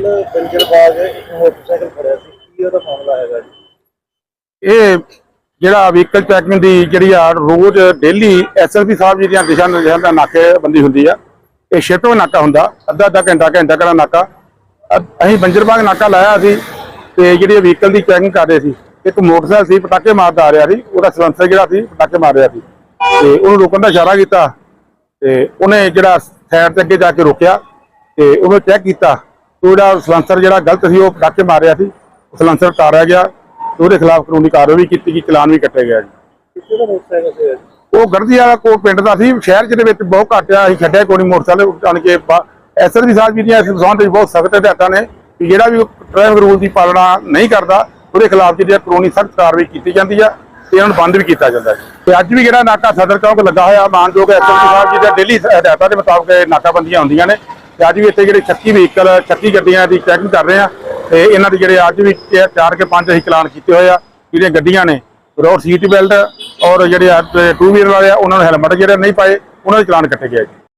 ਬੰਜਰ ਬਾਗ ਇੱਕ ਮੋਟਰਸਾਈਕਲ ਖੜਿਆ ਸੀ। ਕੀ ਉਹਦਾ ਮਾਮਲਾ ਹੈਗਾ ਜੀ? ਇਹ ਜਿਹੜਾ ਵਹੀਕਲ ਚੈਕਿੰਗ ਦੀ ਜਿਹੜੀ ਆ ਰੋਜ਼ ਡੇਲੀ ਐਸਐਸਪੀ ਸਾਹਿਬ ਜੀ ਦੀਆਂ ਦਿਸ਼ਾ ਨਿਰਦੇਸ਼ਾਂ ਦਾ ਨਾਕੇਬੰਦੀ ਹੁੰਦੀ ਆ। ਇਹ ਸ਼ਿਫਟ ਨਾਕਾ ਹੁੰਦਾ, ਅੱਧਾ ਅੱਧਾ ਘੰਟਾ ਘੰਟਾ ਕਰਾ ਨਾਕਾ। ਅ- ਅਸੀਂ ਬੰਜਰਬਾਗ ਨਾਕਾ ਲਾਇਆ ਸੀ ਤੇ ਜਿਹੜੀ ਵਹੀਕਲ ਦੀ ਚੈਕਿੰਗ ਕਰ ਰਹੇ ਸੀ, ਇੱਕ ਮੋਟਰਸਾਈਕਲ ਸੀ, ਪਟਾਕੇ ਮਾਰਦਾ ਆ ਰਿਹਾ ਸੀ, ਉਹਦਾ ਸਲੈਂਸਰ ਜਿਹੜਾ ਸੀ, ਪਟਾਕੇ ਮਾਰ ਰਿਹਾ ਸੀ। ਤੇ ਉਹਨੂੰ ਰੋਕਣ ਦਾ ਇਸ਼ਾਰਾ ਕੀਤਾ ਤੇ ਉਹਨੇ ਜਿਹੜਾ ਸਾਈਡ ਤੇ ਅੱਗੇ ਜਾ ਕੇ ਰੋਕਿਆ ਤੇ ਉਹਨੂੰ ਚੈੱਕ ਕੀਤਾ। ਉਹਦਾ ਸਲੈਂਸਰ ਜਿਹੜਾ ਗਲਤ ਸੀ ਉਹ ਪਟਾਕੇ ਮਾਰ ਰਿਹਾ ਸੀ ਉਹ ਸਲੈਂਸਰ ਤਾਰਿਆ ਗਿਆ ਤੇ ਉਹਦੇ ਖਿਲਾਫ ਕਾਨੂੰਨੀ ਕਾਰਵਾਈ ਕੀਤੀ ਗਈ ਚਲਾਨ ਵੀ ਕੱਟਿਆ ਗਿਆ ਜੀ। ਸੀ ਉਹ ਗੜਦੀ ਵਾਲਾ ਕੋਲ ਪਿੰਡ ਦਾ ਸੀ ਸ਼ਹਿਰ ਚ ਦੇ ਵਿੱਚ ਬਹੁਤ ਘੱਟ ਆ ਅਸੀਂ ਛੱਡਿਆ ਕੋਈ ਮੋਟਰਸਾਈਕਲ ਆਣ ਕੇ ਐਸਐਸਪੀ ਸਾਹਿਬ ਜੀ ਦੀਆਂ ਇਸ ਵਿੱਚ ਬਹੁਤ ਸਖਤ ਹਦਾਇਤਾਂ ਨੇ ਕਿ ਜਿਹੜਾ ਵੀ ਟ੍ਰੈਫਿਕ ਰੂਲ ਦੀ ਪਾਲਣਾ ਨਹੀਂ ਕਰਦਾ ਉਹਦੇ ਖਿਲਾਫ ਜਿਹੜੀ ਕਾਨੂੰਨੀ ਸਖਤ ਕਾਰਵਾਈ ਕੀਤੀ ਜਾਂਦੀ ਆ ਤੇ ਇਹਨਾਂ ਨੂੰ ਬੰਦ ਵੀ ਕੀਤਾ ਜਾਂਦਾ ਹੈ ਤੇ ਅੱਜ ਵੀ ਜਿਹੜਾ ਨਾਕਾ ਸਦਰ ਚੌਂਕ ਲੱਗਾ ਹੋਇਆ ਮਾਨਯੋਗ ਐਸਐਸਪੀ ਸਾਹਿਬ ਜੀ ਦੇ ਡੇਲੀ ਹਦਾਇਤਾਂ ਦੇ ਮੁਤਾਬਕ ਨਾਕਾਬੰਦੀਆਂ ਹੁੰਦੀਆਂ ਨੇ। ਤੇ ਅੱਜ ਵੀ ਇੱਥੇ ਜਿਹੜੇ 36 ਵਹੀਕਲ 36 ਗੱਡੀਆਂ ਦੀ ਚੈਕਿੰਗ ਕਰ ਰਹੇ ਆ ਤੇ ਇਹਨਾਂ ਦੇ ਜਿਹੜੇ ਅੱਜ ਵੀ ਚਾਰ ਕੇ ਪੰਜ ਅਸੀਂ ਚਲਾਨ ਕੀਤੇ ਹੋਏ ਆ, ਜਿਹੜੀਆਂ ਗੱਡੀਆਂ ਨੇ ਰੋਡ ਸੀਟ ਬੈਲਟ ਔਰ ਜਿਹੜੇ ਟੂ ਵੀਲਰ ਵਾਲੇ ਆ, ਉਹਨਾਂ ਨੂੰ ਹੈਲਮਟ ਜਿਹੜੇ ਨਹੀਂ ਪਾਏ, ਉਹਨਾਂ ਦੇ ਚਲਾਨ ਕੱਟੇ ਗਏ ਜੀ।